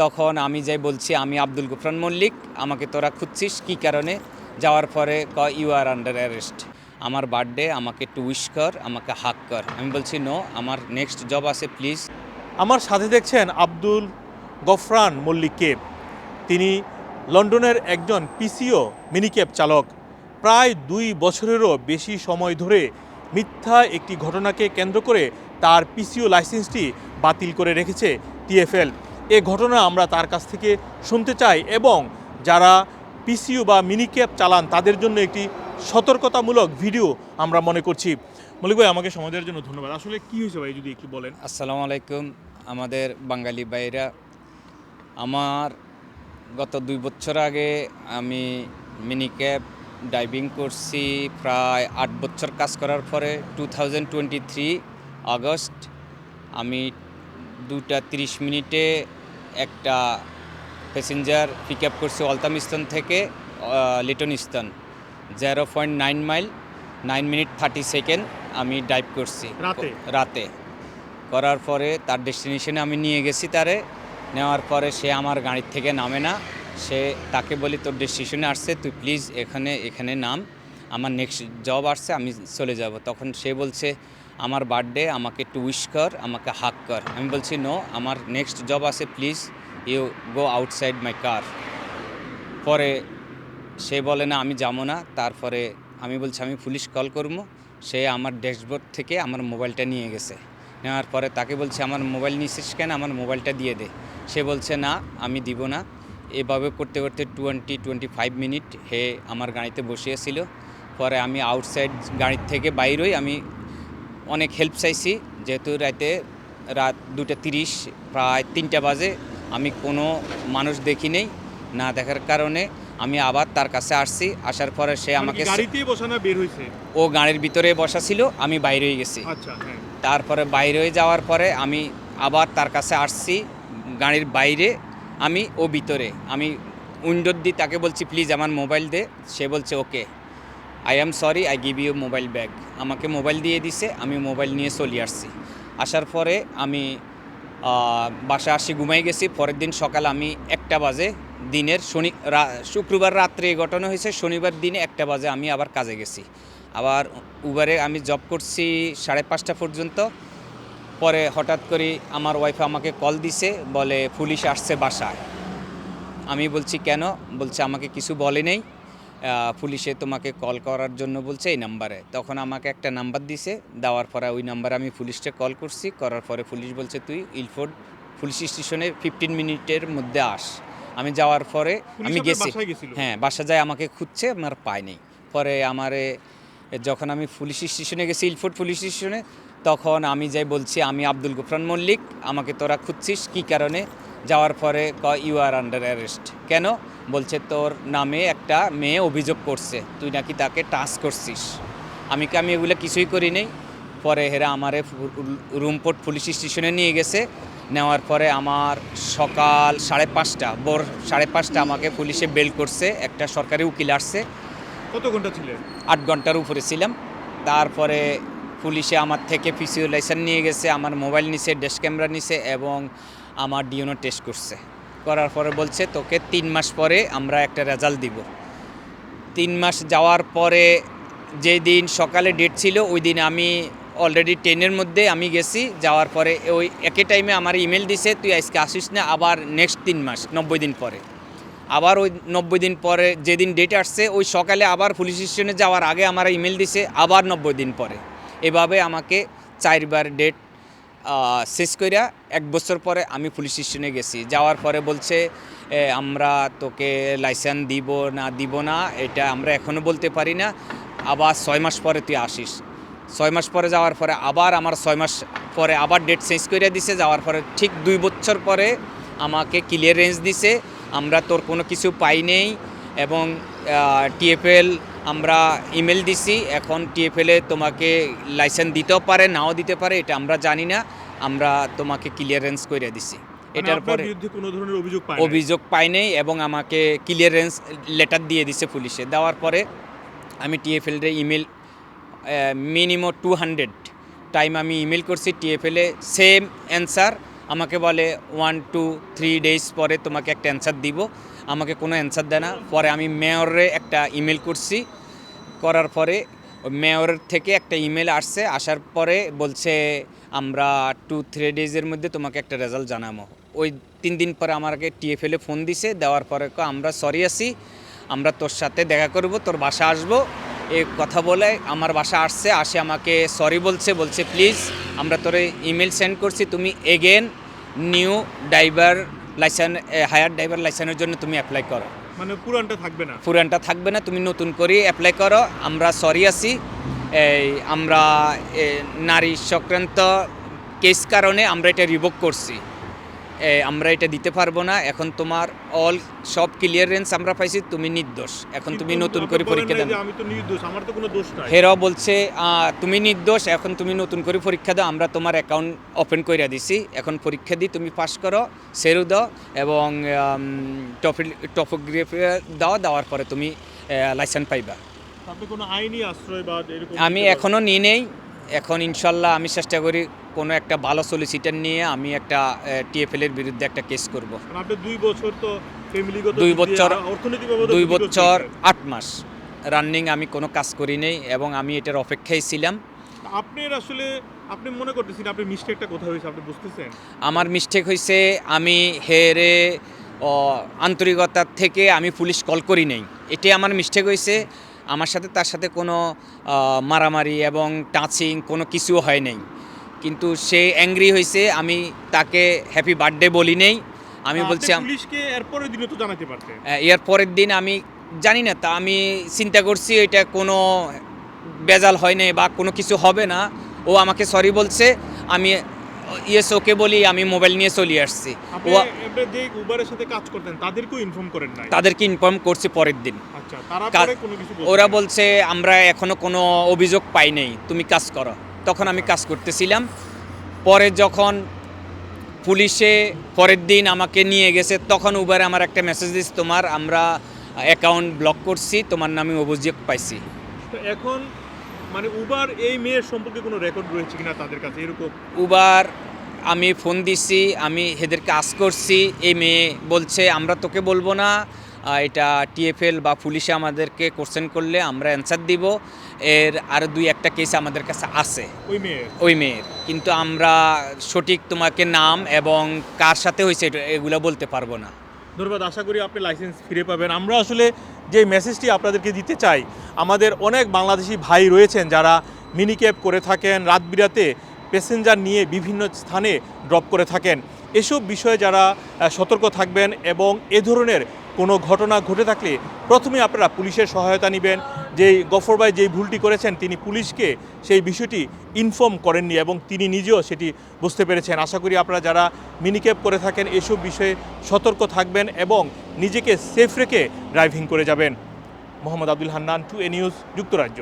তখন আমি যাই বলছি, আমি আব্দুল গুফরান মল্লিক, আমাকে তোরা খুঁজছিস কী কারণে? যাওয়ার পরে ক ইউ আর আন্ডার অ্যারেস্ট আমার বার্থডে আমাকে একটু উইশ কর, আমাকে হাক কর। আমি বলছি নো আমার নেক্সট জব আছে প্লিজ আমার সাথে দেখছেন আব্দুল গফরান মল্লিককে। তিনি লন্ডনের একজন পিসিও মিনিক্যাব চালক। প্রায় দুই বছরেরও বেশি সময় ধরে মিথ্যা একটি ঘটনাকে কেন্দ্র করে তার পিসিও লাইসেন্সটি বাতিল করে রেখেছে টিএফএল। এ ঘটনা আমরা তার কাছ থেকে শুনতে চাই এবং যারা পিসিও বা মিনিক্যাব চালান, তাদের জন্য একটি সতর্কতামূলক ভিডিও আমরা মনে করছি। মল্লিক ভাই, আমাকে সময় দেওয়ার জন্য ধন্যবাদ। আসলে কি হয়েছে ভাই, যদি একটু বলেন? আসসালামু আলাইকুম, আমাদের বাঙালি ভাইরা। আমার গত দুই বছর আগে আমি মিনি ক্যাব ডাইভিং করছি প্রায় আট বছর কাজ করার পরে, two thousand twenty three August আমি দুটা তিরিশ মিনিটে একটা প্যাসেঞ্জার পিক আপ করছি অলতামিস্তান থেকে আহ, Leytonstone zero point nine mile nine minute thirty second আমি ডাইভ করছি। রাতে? রাতে। করার পরে তার ডেস্টিনেশনে আমি নিয়ে গেছি তারে। নেওয়ার পরে সে আমার গাড়ির থেকে নামে না। সে তাকে বলি তোর ডেস্টিনেশনে আসছে তুই প্লিজ এখানে এখানে নাম। আমার নেক্সট জব আসছে আমি চলে যাব। তখন সে বলছে আমার বার্থডে আমাকে একটু উইশ কর, আমাকে হাক কর। আমি বলছি নো আমার নেক্সট জব আছে please you go outside my car পরে সে বলে, না, আমি যাব না। তারপরে আমি বলছি, আমি পুলিশ কল করব। সে আমার ড্যাশবোর্ড থেকে আমার মোবাইলটা নিয়ে গেছে। নেওয়ার পরে তাকে বলছে, আমার মোবাইল নিছিস কেন? আমার মোবাইলটা দিয়ে দে। সে বলছে, না, আমি দিব না। এভাবে করতে করতে টোয়েন্টি টোয়েন্টি ফাইভ মিনিট হে আমার গাড়িতে বসিয়েছিল পরে আমি আউটসাইড গাড়ির থেকে বাইরেই আমি অনেক হেল্প চাইছি। যেহেতু রাতে রাত দুটা তিরিশ প্রায় তিনটা বাজে। আমি কোনো মানুষ দেখি নেই না দেখার কারণে আমি আবার তার কাছে আসছি। আসার পরে সে আমাকে মানে গাড়িতেই বসানো বের হয়েছে ও গাড়ির ভিতরে বসা ছিল আমি বাইরে হয়ে গেছি। আচ্ছা হ্যাঁ। তারপরে বাইরে হয়ে যাওয়ার পরে আমি আবার তার কাছে আসছি গাড়ির বাইরে। আমি ও ভিতরে আমি উইন্ডোর দিয়ে তাকে বলছি প্লিজ আমার মোবাইল দে। সে বলছে okay. I am sorry I give you mobile bag আমাকে মোবাইল দিয়ে দিছে, আমি মোবাইল নিয়ে চলে আসছি। আসার পরে আমি বাসায় আসি, ঘুমাই গেছি। পরের দিন সকাল আমি একটা বাজে দিনের শনি শুক্রবার রাত্রে এই ঘটনা হয়েছে, শনিবার দিনে একটা বাজে আমি আবার কাজে গেছি। আবার উবারে আমি জব করছি সাড়ে পাঁচটা পর্যন্ত। পরে হঠাৎ করে আমার ওয়াইফ আমাকে কল দিছে, বলে, পুলিশ আসছে বাসায়। আমি বলছি, কেন? বলছে, আমাকে কিছু বলে নেই। পুলিশে তোমাকে কল করার জন্য বলছে এই নাম্বারে তখন আমাকে একটা নাম্বার দিছে দেওয়ার পরে ওই নাম্বারে আমি পুলিশকে কল করছি। করার পরে পুলিশ বলছে তুই ইলফোর্ড পুলিশ স্টেশনে ফিফটিন মিনিটের মধ্যে আস। আমি যাওয়ার পরে আমি গেছি। হ্যাঁ বাসা যায় আমাকে খুঁজছে আমার পাই নেই। পরে আমারে যখন আমি পুলিশ স্টেশনে গেছি ইলফোর্ড পুলিশ স্টেশনে তখন আমি যাই বলছি আমি আব্দুল গুফরান মল্লিক আমাকে তোরা খুঁজছিস কী কারণে? যাওয়ার পরে ক ইউ আর আন্ডার অ্যারেস্ট কেন? বলছে তোর নামে একটা মেয়ে অভিযোগ করছে তুই নাকি তাকে টাচ করছিস। আমি কি আমি এগুলো কিছুই করি নেই। পরে হেরা আমারে রুমপোর্ট পুলিশ স্টেশনে নিয়ে গেছে। নেওয়ার পরে আমার সকাল সাড়ে পাঁচটা ভোর সাড়ে পাঁচটা আমাকে পুলিশে বেল করছে একটা সরকারি উকিল আসছে। কত ঘণ্টা ছিলেন? আট ঘণ্টার উপরে ছিলাম। তারপরে পুলিশে আমার থেকে পিসিও লাইসেন্স নিয়ে গেছে আমার মোবাইল নিছে ডেস্ক ক্যামেরা নিছে এবং আমার ডিওনো টেস্ট করছে। করার পরে বলছে, তোকে তিন মাস পরে আমরা একটা রেজাল্ট দিব। তিন মাস যাওয়ার পরে যেই দিন সকালে ডেট ছিল, ওই দিন আমি অলরেডি টেনের মধ্যে আমি গেছি। যাওয়ার পরে ওই একই টাইমে আমার ইমেল দিছে, তুই আজকে আসিস না, আবার নেক্সট তিন মাস, নব্বই দিন পরে। আবার ওই নব্বই দিন পরে যেদিন ডেট আসছে, ওই সকালে আবার পুলিশ স্টেশনে যাওয়ার আগে আমার ইমেল দিছে, আবার নব্বই দিন পরে। এভাবে আমাকে চারবার ডেট শেষ কইরা এক বছর পরে আমি পুলিশ স্টেশনে গেছি। যাওয়ার পরে বলছে আমরা তোকে লাইসেন্স দিব না দিব না, এটা আমরা এখনও বলতে পারি না। আবার ছয় মাস পরে তুই আসিস। ছয় মাস পরে যাওয়ার পরে আবার আমার ছয় মাস পরে আবার ডেট চেঞ্জ করে দিছে। যাওয়ার পরে ঠিক দুই বছর পরে আমাকে ক্লিয়ারেন্স দিছে। আমরা তোর কোনো কিছু পাই নেই এবং টিএফএল আমরা ইমেল দিছি এখন টিএফএলে তোমাকে লাইসেন্স দিতেও পারে নাও দিতে পারে এটা আমরা জানি না আমরা তোমাকে ক্লিয়ারেন্স করে দিছি। মানে এটার পরে বিরুদ্ধে কোনো ধরনের অভিযোগ অভিযোগ পাই নাই এবং আমাকে ক্লিয়ারেন্স লেটার দিয়ে দিছে পুলিশে। দেওয়ার পরে আমি টিএফএলরে email minimum two hundred time আমি ইমেল করছি টিএফএলে সেম অ্যান্সার আমাকে বলে ওয়ান টু থ্রি ডেজ পরে তোমাকে একটা অ্যান্সার দিব। আমাকে কোনো অ্যান্সার দেয় না। পরে আমি মেয়রে একটা ইমেল করছি। করার পরে মেয়রের থেকে একটা ইমেল আসছে, আসার পরে বলছে, আমরা টু থ্রি ডেজের মধ্যে তোমাকে একটা রেজাল্ট জানাব। ওই তিন দিন পরে আমাকে টিএফএলে ফোন দিছে, দেওয়ার পরে আমরা সরি আছি, আমরা তোর সাথে দেখা করব, তোর বাসা আসব। এ কথা বলে আমার বাসা আসছে, আসে আমাকে সরি বলছে বলছে প্লিজ আমরা তোরে ইমেল সেন্ড করছি, তুমি again new driver licence hire driver লাইসেন্সের জন্য তুমি অ্যাপ্লাই করো। মানে পুরানটা থাকবে না? পুরানটা থাকবে না, তুমি নতুন করে অ্যাপ্লাই করো। আমরা সরি আছি। এই, আমরা নারী সংক্রান্ত কেস কারণে আমরা এটা রিভোক করছি। আমরা এটা দিতে পারব না। এখন তোমার অল সব ক্লিয়ারেন্স আমরা পাইছি তুমি নির্দোষ। এখন তুমি নতুন করে পরীক্ষা দেন আমি তো নির্দোষ আমার তো কোনো দোষ নাই। হেরাও বলছে তুমি নির্দোষ এখন তুমি নতুন করে পরীক্ষা দাও আমরা তোমার অ্যাকাউন্ট ওপেন করে দিছি। এখন পরীক্ষা দিই তুমি পাস করো সেরু দাও এবং টপোগ্রাফি দাও দেওয়ার পরে তুমি লাইসেন্স পাইবা। কোনো আইনি আশ্রয় আমি এখনও নিই নেই। এখন ইনশাল্লাহ আমি চেষ্টা করি কোনো একটা ভালো সলিসিটার নিয়ে আমি একটা টিএফএল এর বিরুদ্ধে একটা কেস করব। আপনি দুই বছর তো ফ্যামিলিগত দুই বছর- দুই বছর আট মাস রানিং আমি কোনো কাজ করি নেই এবং আমি এটার অপেক্ষায় ছিলাম। আপনার আসলে আপনি মনে করতেছেন আপনি মিস্টেকটা কোথায় হয়েছে আপনি বুঝতেছেন? আমার মিস্টেক হয়েছে আমি হেরে আন্তরিকতার থেকে আমি পুলিশ কল করি নাই। এটি আমার মিস্টেক হয়েছে। আমার সাথে তার সাথে কোনো মারামারি এবং টাচিং কোনো কিছু হয় নাই। কিন্তু সে অ্যাংরি হয়েছে আমি তাকে হ্যাপি বার্থডে বলি নেই। আমি বলছি পুলিশকে এরপরে দিনে তো জানাতে পারতেন এর পরের দিন আমি জানি না তা আমি চিন্তা করছি এটা কোনো বেজাল হয় নাই বা কোনো কিছু হবে না। ও আমাকে সরি বলছে আমি ইয়েস ওকে বলি আমি মোবাইল নিয়ে চলে আসছি। আপনি ও উবারের সাথে কাজ করতেন তাদেরকেও ইনফর্ম করেন তাদেরকে ইনফর্ম করছি পরের দিন। আচ্ছা তারা কোনো কিছু ওরা বলছে আমরা এখনও কোনো অভিযোগ পাই নাই তুমি কাজ করো। তখন আমি কাজ করতেছিলাম। পরে যখন পুলিশে পরের দিন আমাকে নিয়ে গেছে তখন উবারে আমার একটা মেসেজ দিস তোমার আমরা অ্যাকাউন্ট ব্লক করছি তোমার নামে অভিযোগ পাইছি। তো এখন মানে উবার এই মেয়ের সম্পর্কে কোনো রেকর্ড রয়েছে কিনা তাদের কাছে? এরকম? উবার আমি ফোন দিছি আমি এদেরকে আস করছি এই মেয়ে বলছে আমরা তোকে বলব না এটা টিএফএল বা পুলিশে আমাদেরকে কোশ্চেন করলে আমরা অ্যান্সার দিব। এর আরও দুই একটা কেস আমাদের কাছে আছে। ওই মেয়ের? ওই মেয়ের। কিন্তু আমরা সঠিক তোমাকে নাম এবং কার সাথে হয়েছে এগুলো বলতে পারব না। ধন্যবাদ আশা করি আপনি লাইসেন্স ফিরে পাবেন। আমরা আসলে যে মেসেজটি আপনাদেরকে দিতে চাই আমাদের অনেক বাংলাদেশি ভাই রয়েছেন যারা মিনি ক্যাব করে থাকেন রাত বিরাতে প্যাসেঞ্জার নিয়ে বিভিন্ন স্থানে ড্রপ করে থাকেন। এসব বিষয়ে যারা সতর্ক থাকবেন এবং এ ধরনের কোনো ঘটনা ঘটে থাকলে প্রথমে আপনারা পুলিশের সহায়তা নেবেন। যেই গফর ভাই যেই ভুলটি করেছেন, তিনি পুলিশকে সেই বিষয়টি ইনফর্ম করেননি এবং তিনি নিজেও সেটি বুঝতে পেরেছেন। আশা করি আপনারা যারা মিনিক্যাব করে থাকেন, এসব বিষয়ে সতর্ক থাকবেন এবং নিজেকে সেফ রেখে ড্রাইভিং করে যাবেন। মোহাম্মদ আব্দুল হান্নান টু এ নিউজ যুক্তরাজ্য।